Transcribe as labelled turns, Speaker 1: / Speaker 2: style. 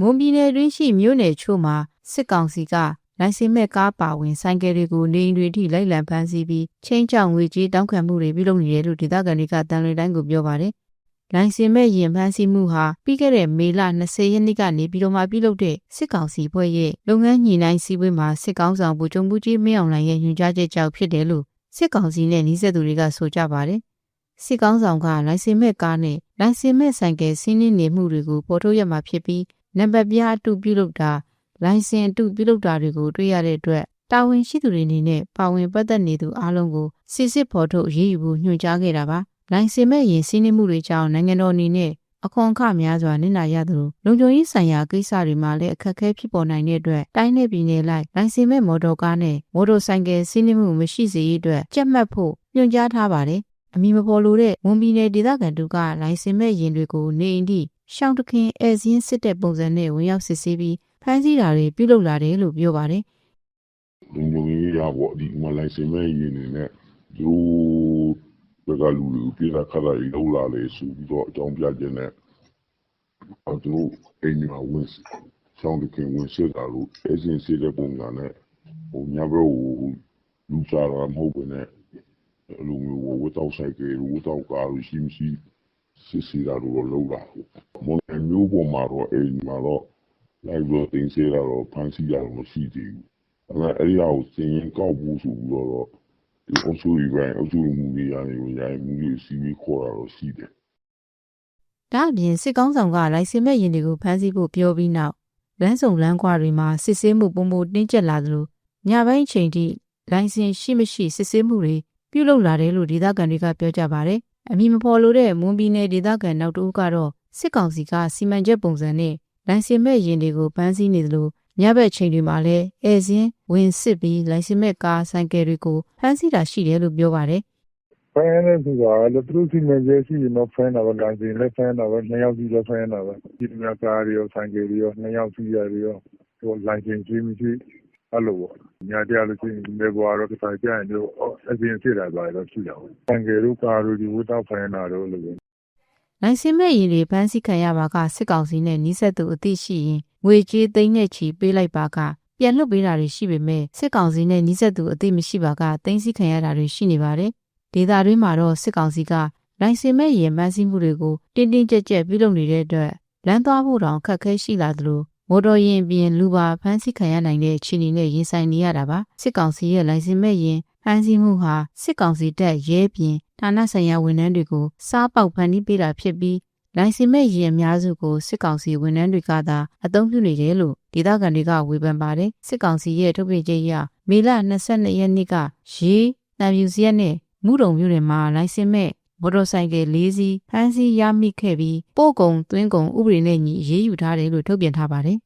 Speaker 1: မွန်ပြည်နယ်တွင်းရှိမြို့နယ်ချို့မှာစစ်ကောင်စီကလိုင်စင်မဲ့ကားပါဝင်ဆိုင်ကယ်တွေကိုနေအိမ်တွေထိလိုက်လံဖမ်းဆီးပြီးချင်းချောင်ငွေကြေးတောင်းခံမှုတွေပြုလုပ်နေတယ်လို့ဒေသခံတွေကတန်လွင်တိုင်းကိုပြောပါတယ်။လိုင်စင်မဲ့ရင်ဖမ်းဆီးမှုဟာပြီးခဲ့တဲ့မေလ20ရက်နေ့ကနေပြီးတော့မှပြုလုပ်တဲ့စစ်ကောင်စီဖွဲ့ရဲ့လုပ်ငန်းညှိနှိုင်းစည်းဝေးမှာစစ်ကောင်ဆောင်ဗိုလ်ချုပ်မှုကြီးမင်းအောင်လှိုင်ရဲ့ညွှန်ကြားချက်ကြောင့်ဖြစ်တယ်လို့စစ်ကောင်စီနဲ့နှီးဆက်သူတွေကဆိုကြပါတယ်။စစ်ကောင်ဆောင်ကလိုင်စင်မဲ့ကားနဲ့လိုင်စင်မဲ့ဆိုင်ကယ်စီးနင်းနေမှုတွေကိုပေါ်ထုတ်ရမှာဖြစ်ပြီး နံပါတ်ပြားအတူပြုလုပ်တာလိုင်စင်အတူပြုလုပ်တာတွေကိုတွေ့ရတဲ့အတွက်တာဝန်ရှိသူတွေအနေနဲ့ပါဝင်ပတ်သက်နေသူအားလုံးကိုစစ်စစ်ဖော်ထုတ်အရေးယူဖို့ညွှန်ကြားခဲ့တာပါလိုင်စင်မဲ့ရင်စီးနှင်းမှုတွေကြောင့်နိုင်ငံတော်အနေနဲ့အခွန်အခများစွာနစ်နာရသလိုလုံခြုံရေးဆိုင်ရာကိစ္စတွေမှာလည်းအခက်အခဲဖြစ်ပေါ်နိုင်တဲ့အတွက်တိုင်းနယ်ပြည်နယ်လိုက်လိုင်စင်မဲ့မော်တော်ကားနဲ့မော်တော်ဆိုင်ကယ်စီးနှင်းမှုမရှိစေရေးအတွက်ကြက်မှတ်ဖို့ညွှန်ကြားထားပါတယ်အမီမပေါ်လို့တဲ့ဝန်ပြည်နယ်ဒေသခံတို့ကလိုင်စင်မဲ့ရင်တွေကိုနေအိမ်ထိ ရှောင်းတခင်အဲဇင်းစစ်တဲ့ပုံစံနဲ့ဝင်ရောက်စစ်ဆေးပြီးဖမ်းဆီးတာတွေပြုလုပ်လာတယ်လို့ပြောပါတယ်
Speaker 2: လုံခြုံရေးရပေါ့ဒီမှာလိုင်စင်မဲ့ရင်းနေနဲ့သူတို့ဘက်ကလူတွေကိုပြေးတာခါတာကြီးလောက်လာလေဆိုပြီးတော့အကြောင်းပြခြင်းနဲ့အဲသူတို့အိမ်မှာဝင်ချောင်းတခင်ဝင်စစ်တာလို့အဲစင်စစ်တဲ့ပုံစံနဲ့ဟိုညဘက်ကိုလူစားတာမဟုတ်ဘူးနဲ့လူမျိုးဝတ်တော့ဆိုင်ကဝတ်တော့ကားလို့ရှိမရှိ စစ်စီတာလို့လောက်လာမွန်မျိုးပေါ်မှာတော့အိမ်မှာတော့လိုက်ပြီးတင်စေတာတော့ဖန်စီရတော့မရှိသေးဘူးအဲ့ဒါအဲ့ဒီဟာကိုစင်ရင်ကောက်ဖို့ဆိုပြီးတော့ဒီအဆူရီပိုင်းအဆူမူကြီးရာနေရိုင်းမူကြီးစီပြီးခေါ်တာတော့ရှိတယ်။
Speaker 1: ဒါအပြင်စစ်ကောင်းဆောင်ကလိုင်စင်မဲ့ရင်တွေကိုဖမ်းဆီးဖို့ပြောပြီးနောက်လမ်းစုံလမ်းခွတွေမှာစစ်ဆေးမှုပုံပုံတင်းကျပ်လာသလိုညပိုင်းအချိန်ထိလိုင်စင်ရှိမရှိစစ်ဆေးမှုတွေပြုလုပ်လာတယ်လို့ဒေသခံတွေကပြောကြပါတယ်။ အမည်မဖော်လို့တဲ့မွန်ပြည်နယ်ဒေသခံနောက်တဦးကတော့စစ်ကောင်စီကစီမံချက်ပုံစံနဲ့လိုင်စင်မဲ့ရင်တွေကိုဖမ်းဆီးနေသလိုညဘက်ချိန်တွေမှာလည်းအဲစင်းဝင်စစ်ပြီးလိုင်စင်မဲ့ကားဆိုင်ကယ်တွေကိုဖမ်းဆီးတာရှိတယ်လို့ပြောပါတယ်
Speaker 3: ဖမ်းနေသူကလည်းသူတို့စီမံချက်ရှိရင်တော့ဖမ်းတာပဲလိုင်စင်လည်းဖမ်းတာပဲနှစ်ယောက်စီလည်းဖမ်းတာပဲဒီမြကားတွေရောဆိုင်ကယ်တွေရောနှစ်ယောက်စီရတယ်ရောဟိုလိုင်စင်ရှိမရှိ အဲ့လိုပေါ့ညာကြလို့ရှိရင်ဒီဘွားတော့တိုင်ပြရင်တော့အပြင်စစ်တာပါတော့ရှိတာပေါ့ဆိုင်ကယ်တို့ကားတို့ဒီဝတ်တော့ဖမ်းတာတော့လို့
Speaker 1: လိုင်စင်မဲ့ရင်တွေဖမ်းဆီးခံရပါကစစ်ကောင်စီနဲ့နှိစက်သူအသိရှိရင်ငွေကြေးသိန်းနဲ့ချီပေးလိုက်ပါကပြန်လွတ်ပေးတာတွေရှိပေမဲ့စစ်ကောင်စီနဲ့နှိစက်သူအသိမရှိပါကသိမ်းဆီးခံရတာတွေရှိနေပါတယ်။ဒေသတွင်းမှာတော့စစ်ကောင်စီကလိုင်စင်မဲ့ရင်ဖမ်းဆီးမှုတွေကိုတင်းတင်းကြပ်ကြပ်ပြုလုပ်နေတဲ့အတွက်လမ်းသွားဖို့တောင်ခက်ခဲရှိလာသလို မော်တော်ယာဉ်ပြင်လူပါဖမ်းဆီးခံရနိုင်တဲ့အခြေအနေနဲ့ရင်ဆိုင်နေရတာပါစစ်ကောင်စီရဲ့လိုင်စင်မဲ့ရင်ဖမ်းဆီးမှုဟာစစ်ကောင်စီတပ်ရဲပြင်ဌာနဆိုင်ရာဝန်ထမ်းတွေကိုစားပေါက်ဖန်တီးပေးတာဖြစ်ပြီးလိုင်စင်မဲ့ရည်အများစုကိုစစ်ကောင်စီဝန်ထမ်းတွေကသာအသုံးပြုနေတယ်လို့ဒေသခံတွေကဝေဖန်ပါတယ်စစ်ကောင်စီရဲ့ထုတ်ပြန်ချက်အရမေလ22ရက်နေ့ကရေးတံမြူစီရက်နဲ့မူတုံမြို့နယ်မှာလိုင်စင်မဲ့ မော်တော်ဆိုင်ကယ်၄စီးဖမ်းဆီးရမိခဲ့ပြီးပို့ကုံသွင်းကုံဥပဒေနဲ့ညီရေးယူထားတယ်လို့ထုတ်ပြန်ထားပါတယ်